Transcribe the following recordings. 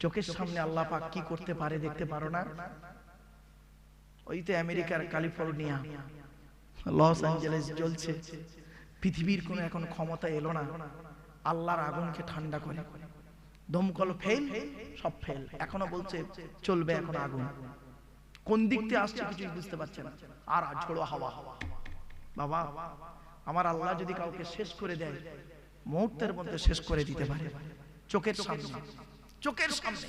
চোখের সামনে আল্লাহ পাক কি করতে পারে দেখতে পারো না? ওই তো আমেরিকার ক্যালিফোর্নিয়া। লস অ্যাঞ্জেলেস জ্বলছে। পৃথিবীর কোনো এখন ক্ষমতা এলো না। আল্লাহর আগুনকে ঠান্ডা করে। দমকল ফেল সব ফেল এখনও বলছে চলবে এখন আগুন। কোন দিক থেকে আসছে কিছুই বুঝতে পারছে না। আর ঝোড়ো হাওয়া। বাবা আমার আল্লাহ যদি কাউকে শেষ করে দেয় মুহূর্তের মধ্যে শেষ করে দিতে পারে। চোখের সামনে। চোখের সামনে।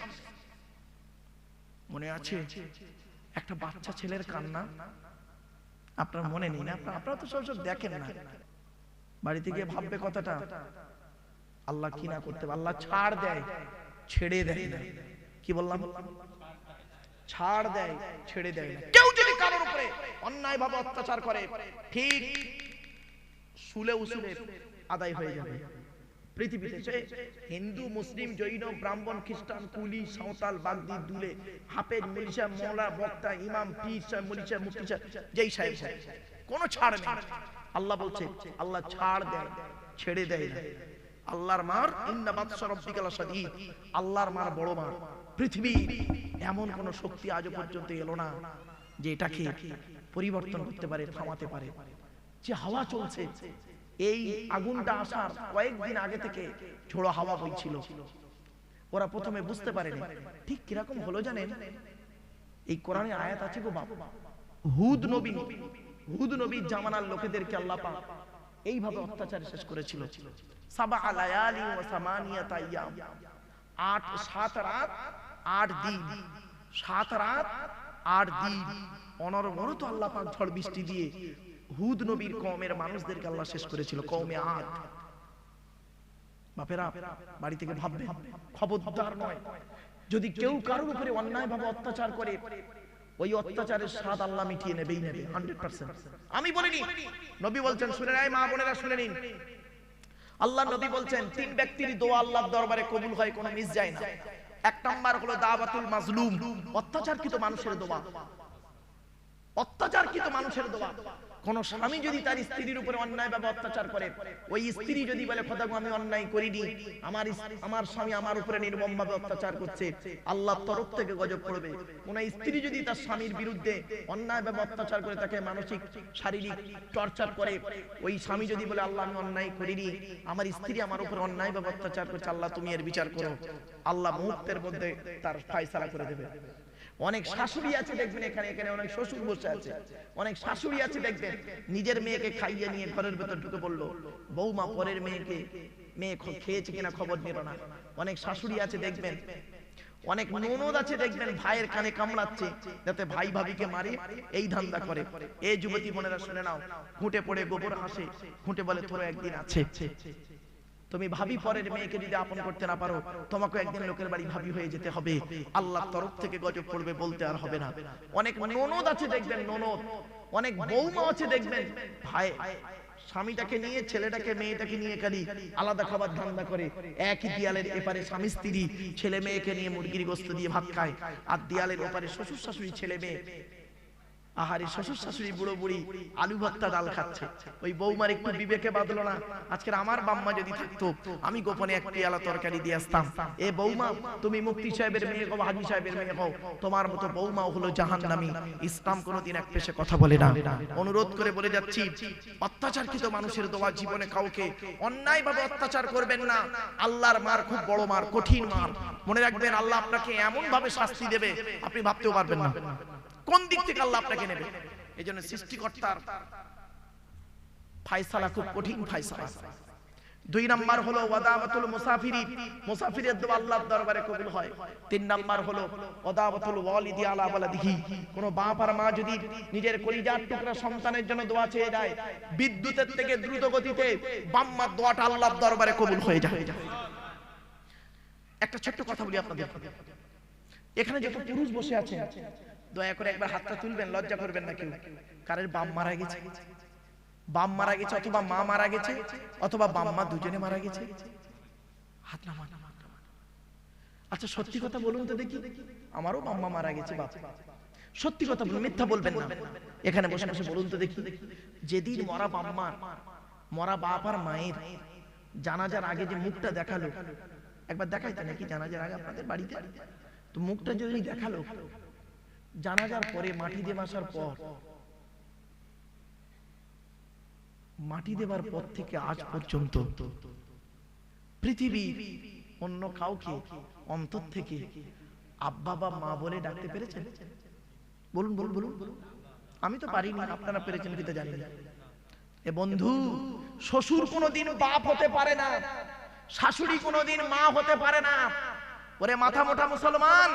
মনে আছে? একটা বাচ্চা ছেলের কান্না? আপনার মনে নেই না? আপনারা তো সব সব দেখেন না। বাড়িতে গিয়ে ভাববে কথাটা আল্লাহ কি না করতে আল্লাহ ছাড় দেয় ছেড়ে দেয় না কি বললাম? ছাড় দেয় ছেড়ে দেয় না। কেউ যদি কারোর উপরে অন্যায় ভাবে অত্যাচার করে ঠিক শুলে উসুলে আদায় হয়ে যাবে। পৃথিবীতে হিন্দু, মুসলিম, জৈন, ব্রাহ্মণ, খ্রিস্টান, কুলি, সাঁওতাল, বাগদি, দুলে, হাফেজ মুলিশা মোলা বক্তা, ইমাম, পীর সাহেব মুলিশা মুফতি সাহেব, যেই সাহেব সাহেব, কোনো ছাড় নেই। আল্লাহ বলছে, আল্লাহ ছাড় দেয় ছেড়ে দেয় না। আল্লাহর মার, ইন্না বাদশা রব্বিকাল আল্লাহর মার বড় মার। পৃথিবী এমন কোন শক্তি আজও পর্যন্ত এলো না যে এটাকে পরিবর্তন করতে পারে, থামাতে পারে। যে হাওয়া চলছে এই আগুনটা আসার কয়েকদিন আগে থেকে ঝোড়ো হাওয়া বইছিল। ওরা প্রথমে বুঝতে পারেনি। ঠিক কীরকম হলো জানেন? এই কোরআনে আয়াত আছে গো বাবা হুদ নবী, হুদ নবীর জামানার লোকেদেরকে আল্লাহ পাক এইভাবে অত্যাচার শেষ করেছিল। সাবা আলায়ালি ওয়া সামানিয়াতা আইয়াম আট, সাত রাত, আট দিন। সাত রাত, আট দিন। অনরবরত আল্লাহ পাক ঝড় বৃষ্টি দিয়ে হুদ নবীর কওমের মানুষদেরকে আল্লাহ শেষ করেছিল, কওমে আদ। বাপেরা, বাড়ি থেকে ভাববে, খবরদার নয়। যদি কেউ কারোর উপরে অন্যায় ভাবে অত্যাচার করে, ওই অত্যাচারের স্বাদ আল্লাহ মিটিয়ে নেবেই নেবে, হান্ড্রেড পার্সেন্ট। আমি বলিনি, নবী বলছেন, শুনে নেয় মা বোনেরা, শুনে নিন। আল্লাহ নবী বলছেন, তিন ব্যক্তির দোয়া আল্লাহর দরবারে কবুল হয়, কোনো মিস যায় না। এক নাম্বার হলো দাওয়াতুল মাজলুম, অত্যাচারকৃত মানুষের দোয়া। অত্যাচারকৃত মানুষের দোয়া। কোন স্বামী যদি তার স্ত্রীর উপরে অন্যায় ভাবে অত্যাচার করে, ওই স্ত্রী যদি বলে খোদা আমি অন্যায় করিনি, আমার আমার স্বামী আমার উপরে নির্মম ভাবে অত্যাচার করছে, আল্লাহর তরফ থেকে গজব পড়বে। কোন স্ত্রী যদি তার স্বামীর বিরুদ্ধে অন্যায় ভাবে অত্যাচার করে, তাকে মানসিক, শারীরিক টর্চার করে, ওই স্বামী যদি বলে, আল্লাহ, আমি অন্যায় করিনি, আমার স্ত্রী আমার উপর অন্যায় ভাবে অত্যাচার করছে, আল্লাহ, তুমি এর বিচার করো। আল্লাহ মুহূর্তের মধ্যে তার ফায়সালা করে দেবে। অনেক শাশুড়ি আছে দেখবেন এখানে এখানে অনেক শ্বশুর বসে আছে। অনেক শাশুড়ি আছে দেখবেন নিজের মেয়েকে খাইয়ে নিয়ে ঘরের ভেতর ঢুকে পড়ল বৌমা পরের মেয়েকে মেয়ে খেয়েছে কিনা খবর নিল না। অনেক শাশুড়ি আছে দেখবেন। অনেক ননদ আছে দেখবেন ভাইয়ের কানে কামড়াচ্ছে যাতে ভাই ভাবিকে মারে এই ধান্দা করে। এই যুবতী বোনেরা শুনে নাও খুঁটে পড়ে গোবর হাসে খুঁটে বলে তোর একদিন আছে। তুমি ভাবি পরের মেয়েকে যদি আপন করতে না পারো তোমাকে একদিন লোকের বাড়ি ভাবি হয়ে যেতে হবে। আল্লাহর তরফ থেকে গজব পড়বে বলতে আর হবে না। অনেক ননদ আছে দেখবেন ননদ। অনেক বৌমা আছে দেখবেন। ভাই স্বামীটাকে নিয়ে ছেলেটাকে মেয়েটাকে নিয়ে খালি আলাদা খাবার ধান্দা করে একই দিয়ালের এপারে স্বামী স্ত্রী ছেলে মেয়েকে নিয়ে মুরগির গোস্ত দিয়ে ভাত খায়। আর দিয়ালের ওপারে শ্বশুর শাশুড়ি ছেলে মেয়ে। আহারে শ্বশুর শাশুড়ি বুড়ো বুড়ি আলু ভর্তা ডাল খাচ্ছে। ওই বৌমার একটু বিবেকে বাঁধলো না আজকের আমার বাম্মা যদি থাকতো আমি গোপনে এক পেয়ালা তরকারি দিয়ে আসতাম। এ বৌমা তুমি মুফতি সাহেবের মেয়ে হও হাজি সাহেবের মেয়ে হও তোমার মতো বৌমাও হলো জাহান্নামী। ইসলাম কোনোদিন এক পেশে কথা বলে না। অনুরোধ করে বলে যাচ্ছি অত্যাচারকৃত মানুষের দোয়া জীবনে কাউকে অন্যায়ভাবে অত্যাচার করবেন না। আল্লাহর মার খুব বড় মার কঠিন মার মনে রাখবেন আল্লাহ আপনাকে এমন ভাবে শাস্তি দেবে আপনি ভাবতেও পারবেন না কোন দিক থেকে আল্লাহ আপনাকে নেবে? এই জন্য সৃষ্টিকর্তার ফায়সালা খুব কঠিন ফায়সালা। দুই নাম্বার হলো ওয়াদাবাতুল মুসাফিরি। মুসাফিরের দোয়া আল্লাহর দরবারে কবুল হয়। তিন নাম্বার হলো ওয়াদাবাতুল ওয়ালিদি আলা ওয়ালাদিহি। কোন বাপ আর মা যদি নিজের কলিজার টুকরা সন্তানের জন্য দোয়া চেয়ে দেয় বিদ্যুতের থেকে দ্রুত গতিতে বাম্মার দোয়াটা আল্লাহর দরবারে কবুল হয়ে যায়। একটা ছোট্ট কথা বলি আপনাদের। এখানে যত পুরুষ বসে আছেন দয়া করে একবার হাতটা তুলবেন, লজ্জা করবেন না কেউ। কারের বাম মারা গেছে। বাম মারা গেছে অথবা মা মারা গেছে, অথবা বাম মা দুজনে মারা গেছে। হাত নামান। আচ্ছা সত্যি কথা বলুন তো দেখি। আমারও বাম্মা মারা গেছে, বাপ। সত্যি কথা বলুন, মিথ্যা বলবেন না। এখানে বসে বসে বলুন তো দেখি। যেদিন মরা বাম্মার মরা বাপ আর মায়ের জানাজার আগে যে মুখটা দেখাল, একবার দেখাইতে নাকি জানাজার আগে আপনাদের বাড়িতে? তো মুখটা যদি দেখাল জানাজার পরে মাটি দিয়ে আসার পর। মাটি দেবার পর থেকে আজ পর্যন্ত। পৃথিবী অন্য কাউকে অন্তর থেকে আব্বা বা মা বলে ডাকতে পেরেছেন? বলুন বলুন বলুন আমি তো পারিনি আপনারা পেরেছেন কিনা জানি না এ বন্ধু শ্বশুর কোনোদিন বাপ হতে পারে না। শাশুড়ি কোনোদিন মা হতে পারে না। ওরে মাথা মোটা মুসলমান,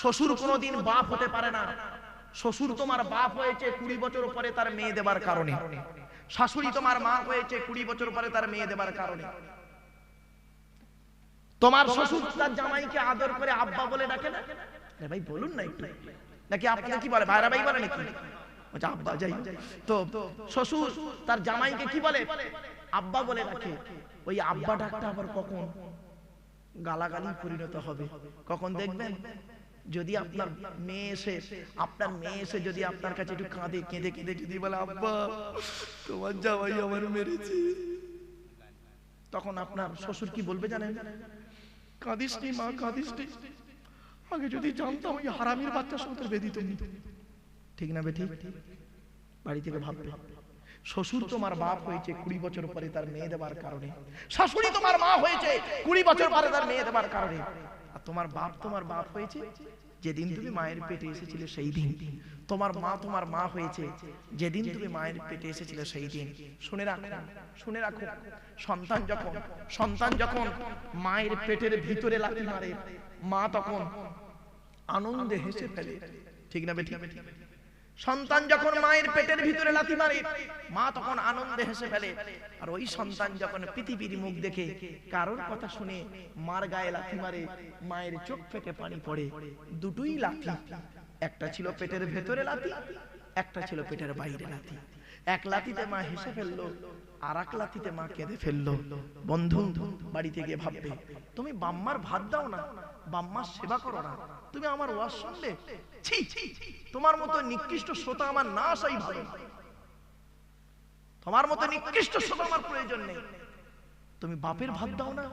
শ্বশুর কোনোদিন বাপ হতে পারে না। শ্বশুর তোমার বাপ হয়েছে কুড়ি বছর পরে তার মেয়ে দেবার কারণে। শাশুড়ি তোমার মা হয়েছে কুড়ি বছর পরে তার মেয়ে দেবার কারণে। তোমার শ্বশুর তার জামাইকে আদর করে আব্বা বলে ডাকে না? ভাই, বলুন না একটু। নাকি আপনাকে কি বলে? ভাইরা ভাই বলে নাকি? আব্বা যাই। তো শ্বশুর তার জামাইকে কি বলে? আব্বা বলে ডাকে। ওই আব্বা ডাকটা আবার কখন? গালাগালি পরিণত হবে। কখন দেখবেন? যদি আপনার মেয়ে এসে, আপনার মেয়ে এসে যদি আপনার কাছে একটু কাঁদে, কেঁদে কেঁদে, যদি বলে, আব্বা, তোমার জামাই আমার মেরেছে। তখন আপনার শ্বশুর কি বলবে জানেন? কাঁদিস নি মা, কাঁদিস নি। আগে যদি জানতাম ওই হারামির বাচ্চার সঙ্গে বেদিত ঠিক না বেঠি বাড়ি থেকে ভাববে। শ্বশুর তোমার বাপ হয়েছে কুড়ি বছর পরে তার মেয়ে দেবার কারণে। শাশুড়ি তোমার মা হয়েছে কুড়ি বছর পরে তার মেয়ে দেবার কারণে। আর তোমার বাপ তোমার বাপ হয়েছে যেদিন তুমি মায়ের পেটে এসেছিলে সেই দিন। তোমার মা তোমার মা হয়েছে যেদিন তুমি মায়ের পেটে এসেছিলে সেই দিন। শুনে রাখো শুনে রাখো। সন্তান যখন সন্তান যখন মায়ের পেটের ভিতরে লাথি মারে মা তখন আনন্দে হেসে ফেলে। ঠিক না বেঠিক? সন্তান যখন মায়ের পেটের ভিতরে লাথি মারে, মা তখন আনন্দে হেসে ফেলে। আর ওই সন্তান যখন পৃথিবীর মুখ দেখে, কারোর কথা শুনে মার গায়ে লাথি মারে, মায়ের চোখ ফেটে পানি পড়ে। দুটোই লাথি। একটা ছিল পেটের ভেতরে লাথি, একটা ছিল পেটের বাইরে লাথি। এক লাথিতে মা হেসে ফেলল আর এক লাথিতে মা কেঁদে ফেলল। বন্ধু, বাড়িতে গিয়ে ভাববে, তুমি বাম্মার ভাত দাও না, বাম্মার সেবা করো না। তুমি আমার ওয়াজ শুনলে ছি তোমার মতো নিকৃষ্ট শ্রোতা আমার না আসাই ভালো তোমার মতো নিকৃষ্ট শ্রোতা আমার প্রয়োজন নেই। তুমি বাপের ভাত দাও না,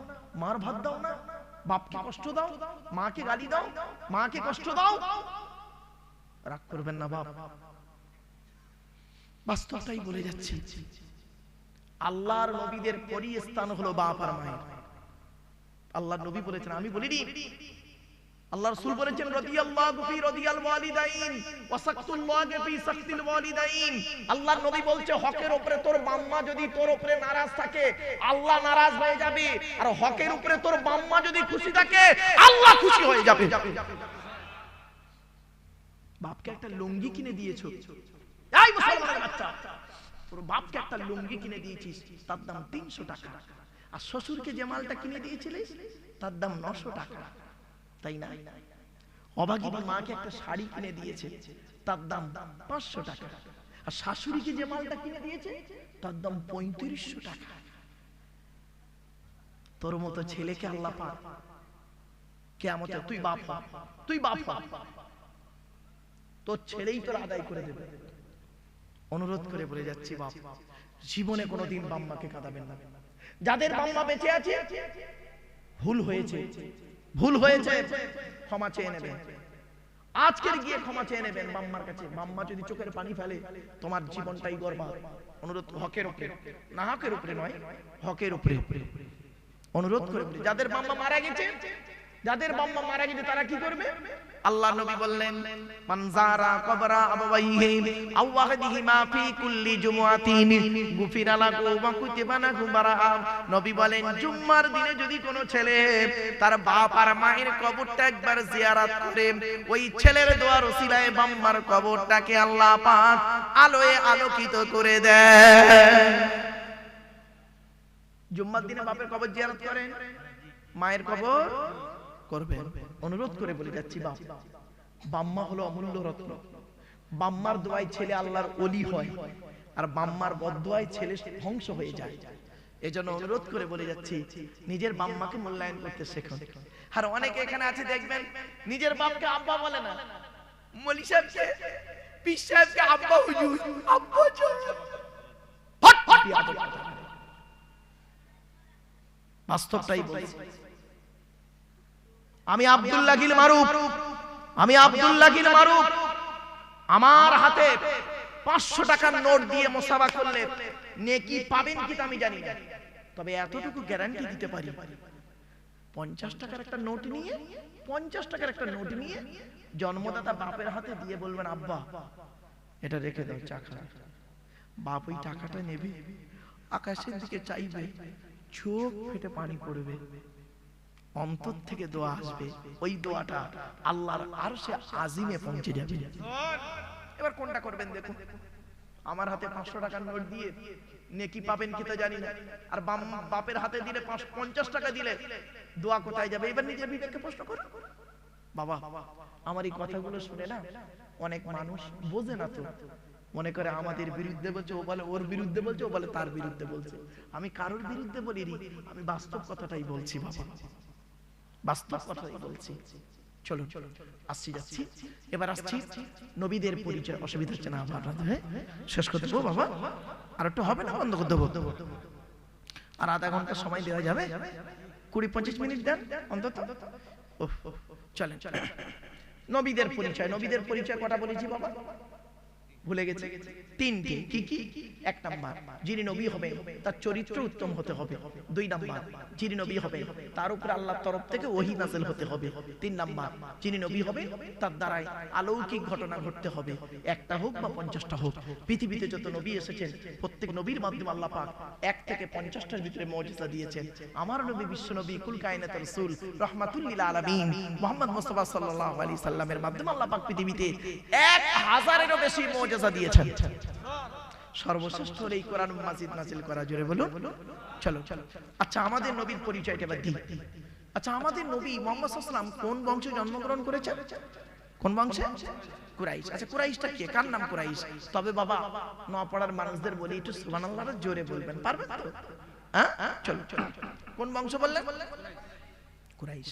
মার ভাত দাও না, বাপকে কষ্ট দাও, মাকে গালি দাও, মাকে কষ্ট দাও। রাগ করবেন না বাপ। বাস্তবটাই বলে যাচ্ছি। আল্লাহর নবীদের পরি স্থান হলো বাপ আর মায়ের। আল্লাহর নবী বলেছেন, আমি বলিনি আল্লাহ রাসূল বলেছেন রাদিয়াল্লাহু ফি রাদিয়াল ওয়ালিদাইন ওয়া ফি ওয়ালিদাইন। আল্লাহর নবী বলছে, হকের উপরে তোর যদি তোর উপরে নারাজ থাকে, আল্লাহ নারাজ হয়ে যাবে। আর হকের উপরে তোর যদি খুশি থাকে, আল্লাহ খুশি হয়ে যাবে। বাপকে একটা লুঙ্গি কিনে দিয়েছ? এই মুসলমানের বাচ্চা, তোর বাপকে একটা লুঙ্গি কিনে দিয়েছিস, তার দাম তিনশো টাকা। আর শ্বশুরকে যে মালটা কিনে দিয়েছিলিস, তার দাম নশো টাকা। তাই না? অভাগিনী মাকে একটা শাড়ি কিনে দিয়েছে, তার দাম পাঁচশো টাকা। আর শাশুড়িকে যে মালটা কিনে দিয়েছে, তার দাম পঁয়ত্রিশশো টাকা। তোর মতো ছেলেকে আল্লাহ পাক কেমন তুই বাপ বাপ তুই বাপ বাপ তোর ছেলেই তোর আদায় করে দেবে। অনুরোধ করে বলে যাচ্ছি, বাপ, জীবনে কোনোদিন বাম্মাকে কাঁদাবেন না। যাদের বাম্মা বেঁচে আছে, ভুল হয়েছে ভুল হয়েছে ক্ষমা চেয়ে নেবেন। আজকের গিয়ে ক্ষমা চেয়ে নেবেন। মাম্মার কাছে মাম্মা যদি চোখের পানি ফেলে তোমার জীবনটাই গর্বা। অনুরোধ হকের উপরে। না হকের উপরে নয় হকের উপরে। অনুরোধ করে যাদের মাম্মা মারা গেছে যাদের মাম্মা মারা গেছে তারা কি করবে? আল্লাহ নবী বললেন মানজারা কবরা আবাইহি আও ওয়াহদিহিমা ফি কুল্লি জুমআতিন, গুফিরা লাহু ওয়া কুতিবা লাহু বারাআ। নবী বলেন, জুম্মার দিনে যদি কোনো ছেলে তার বাপ আর মায়ের কবরটা একবার জিয়ারত করে, ওই ছেলের দোয়ার ওসিলায় বাম্মার কবরটাকে আল্লাহ পাক আলোয় আলোকিত করে দেয় জুম্মার দিনে বাপের কবর জিয়ারত করেন? মায়ের কবর? করবেন? অনুরোধ করে বলে যাচ্ছি বাপ। বাম্মা হলো অমূল্য রত্ন। বাম্মার দোয়ায় ছেলে আল্লাহর অলি হয় আর বাম্মার বদোয়ায় ছেলে ধ্বংস হয়ে যায়। এজন্য অনুরোধ করে বলে যাচ্ছি নিজের বাম্মাকে মূল্যায়ন করতে শেখুন। আর অনেকে এখানে আছে দেখবেন নিজের বাপকে আব্বা বলে না। মলি সাহেবকে পিস সাহেবকে আব্বা হুজুর। আব্বা হট, হট। বাস্তবটাই বলছি। আমি আব্দুল্লাহ গিল মারুফ। আমি আব্দুল্লাহ গিল মারুফ। আমার হাতে পাঁচশো টাকার নোট দিয়ে মোসাবা করলে নেকি পাবেন কি আমি জানি না। তবে এতটুকু গ্যারান্টি দিতে পারি। পঞ্চাশ টাকার একটা নোট নিয়ে, পঞ্চাশ টাকার একটা নোট নিয়ে জন্মদাতা বাপের হাতে দিয়ে বলবেন, আব্বা, এটা রেখে দাও চা খাবে বাপ ওই টাকাটা নেবে, আকাশের দিকে চাইবে, চোখ ফেটে পানি পড়বে। অন্তর থেকে দোয়া আসবে। ওই দোয়াটা আল্লাহর আর সে আজিমে পৌঁছে যাবে। এবার কোনটা করবেন দেখুন। আমার হাতে পাঁচশো টাকার নোট দিয়ে নেকি পাবেন কি তো জানি না। আর বাম- বাপের হাতে দিলে পঞ্চাশ টাকা দিলে দোয়া কোথায় যাবে? এবার নিজের বিবেককে প্রশ্ন করুন। বাবা, আমার এই কথাগুলো শুনে না অনেক মানুষ বোঝে না তো। মনে করে আমাদের বিরুদ্ধে বলছে, ও বলে, ওর বিরুদ্ধে বলছে, ও বলে, তার বিরুদ্ধে বলছে। আমি কারোর বিরুদ্ধে বলিনি, আমি বাস্তব কথাটাই বলছি বাবা। বাস্তব কথাই বলছি। চলো চলো আসছি যাচ্ছি। এবার আসছি নবীদের পরিচয় অসুবিধা হচ্ছে না আপনাদের হ্যাঁ? শেষ করতে দেবো, বাবা। আর একটু হবে না, বন্ধ করে দেবো। আর আধা ঘণ্টা সময় দেওয়া যাবে। কুড়ি পঁচিশ মিনিট দেন, অন্তত। চলেন চলেন। নবীদের পরিচয় নবীদের পরিচয় কটা বলেছি, বাবা? ভুলে গেছে। তিনটি কি কি? এক নাম্বার, যিনি নবী হবেন তার চরিত্র উত্তম হতে হবে। দুই নাম্বার, যিনি নবী হবেন তার উপর আল্লাহর তরফ থেকে ওহি নাজেল হতে হবে। তিন নাম্বার, যিনি নবী হবেন তার দ্বারাই অলৌকিক ঘটনা ঘটতে হবে। একটা হোক বা পঞ্চাশটা হোক, পৃথিবীতে যত নবী এসেছেন, প্রত্যেক নবীর মাধ্যমে আল্লাহ পাক এক থেকে পঞ্চাশটার ভিতরে মৌজিজা দিয়েছেন। আমার নবী, বিশ্ব নবী, কুল কায়নাত রাসূল রাহমাতুল্লিল আলামিন, মুহাম্মদ মুস্তাফা সাল্লাল্লাহু আলাইহি সাল্লামের মাধ্যমে আল্লাহ পাক পৃথিবীতে এক হাজারেরও বেশি মৌজিজা দিয়েছেন। সর্বশ্রেষ্ঠ এই কোরআন মাজিদ নাজিল করা, জোরে বলুন। চলো চলো। আচ্ছা আমাদের নবীর পরিচয়টা এবার দিই। আচ্ছা আমাদের নবী মোহাম্মদ সাল্লাম কোন বংশে জন্মগ্রহণ করেছেন? কোন বংশে? কুরাইশ। আচ্ছা কুরাইশটা কে? কার নাম কুরাইশ? তবে বাবা নপাড়ার মানুষদের বলি একটু সুবহানাল্লাহ জোরে বলবেন। পারবেন তো? হ্যাঁ? চলো চলো। কোন বংশ বললেন? কুরাইশ।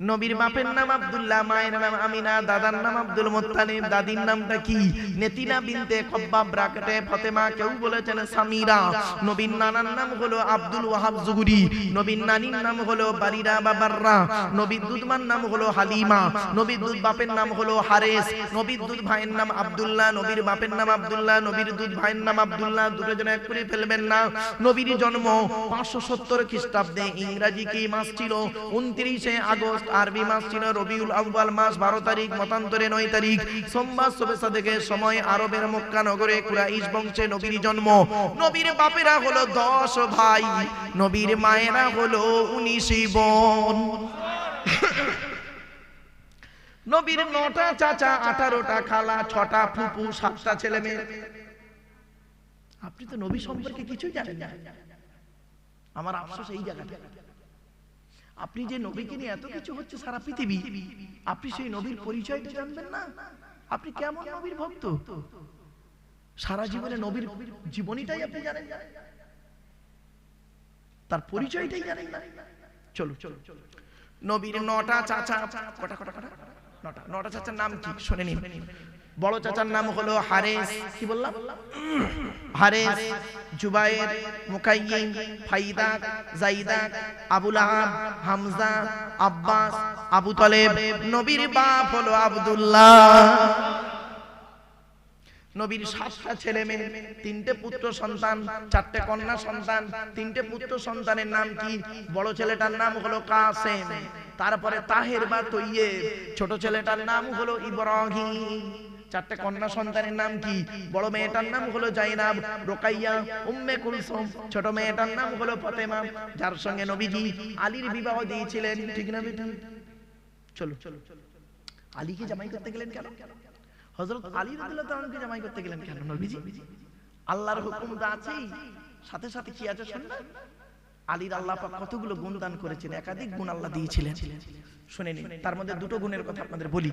নবীর বাপের নাম আব্দুল্লাহ, মায়ের নাম আমিনা, দাদার নাম আব্দুল মুত্তালিব, দাদির নামটা কি? নেতিনা বিনতে খব্বাব ব্রাকেটে ফাতেমা, কেউ বলেছেন সামিরা। নবীর নানার নাম হলো আব্দুল ওয়াহাব জুগুরি। নবীর নানির নাম হলো বারিরা বা বাররা নবীর দুধমার নাম হলো হালিমা। নবীর দুধ বাপের নাম হলো হারেস। নবীর দুধ ভাইয়ের নাম আব্দুল্লাহ, নবীর বাপের নাম আব্দুল্লাহ, নবীর দুধ ভাইয়ের নাম আব্দুল্লাহ। দুটো জন এক করে ফেলবেন না। নবীর জন্ম পাঁচশো সত্তর খ্রিস্টাব্দে ইংরাজি কি মাস ছিল? উনত্রিশে আগস্ট আরবি মাস ছিল রবিউল আউয়াল মাস, বারো তারিখ, মতান্তরে নয় তারিখ। সোমবার শুভেচ্ছা থেকে সময় আরবের মক্কা নগরে কুরাইশ বংশে নবীর জন্ম। নবীর বাপেরা হলো দশ ভাই, নবীর মায়েরা হলো উনিশ বোন। নবীর নটা চাচা, আঠারোটা খালা, ছটা ফুপু, সাতটা ছেলে মেয়ে। আপনি তো নবী সম্পর্কে কিছুই জানেন না। আমার আফসোস এই জায়গাটা। আপনি যে নবীকে নিয়ে এত কিছু হচ্ছে সারা পৃথিবী আপনি সেই নবীর পরিচয়টা জানবেন না? আপনি কেমন নবীর ভক্ত? সারা জীবনে নবীর জীবনীটাই আপনি জানেন? তার পরিচয়টাই জানেন? না চলো চলো নবীর নটা চাচা। কটা কটা কটা? নটা নটা চাচার নাম কি শুনে নিন। বড় চাচার নাম হলো হারেস। কি বললাম? হারেস জুবায়ের মুকাইয়িম ফাইদা জাইদা আবুল আহাব হামজা আব্বাস আবু তালেব। নবীর বাপ হলো আব্দুল্লাহ। নবীর সাতটা ছেলে মেয়ে তিনটে পুত্র সন্তান চারটে কন্যা সন্তান তিনটে পুত্র সন্তানের নাম কি? বড় ছেলেটার নাম হলো কাসেম। তারপরে তাহের বা তৈয়ে ছোট ছেলেটার নাম হলো ইব্রাহিম। চারটে কন্যা সন্তানের নাম কি? বড় মেয়েটার নাম হলো জাইনাব রোকাইয়া উম্মে কুলসুম ছোট মেয়েটার নাম হলো ফাতেমা। যার সঙ্গে নবীজি আলীর বিবাহ দিয়েছিলেন। ঠিক না বেটা? চলো চলো আলীকে জামাই করতে গেলেন কেন? হযরত আলী রাদিয়াল্লাহু তাআলাকে জামাই করতে গেলেন কেন নবীজি? আল্লাহর হুকুম তো আছেই। সাথে সাথে কি আছে শুনবেন আলীর আল্লাহ পাক কতগুলো গুণ দান করেছেন একাধিক গুণ আল্লাহ দিয়েছিলেন। শুনে নিন তার মধ্যে দুটো গুণের কথা আপনাদের বলি।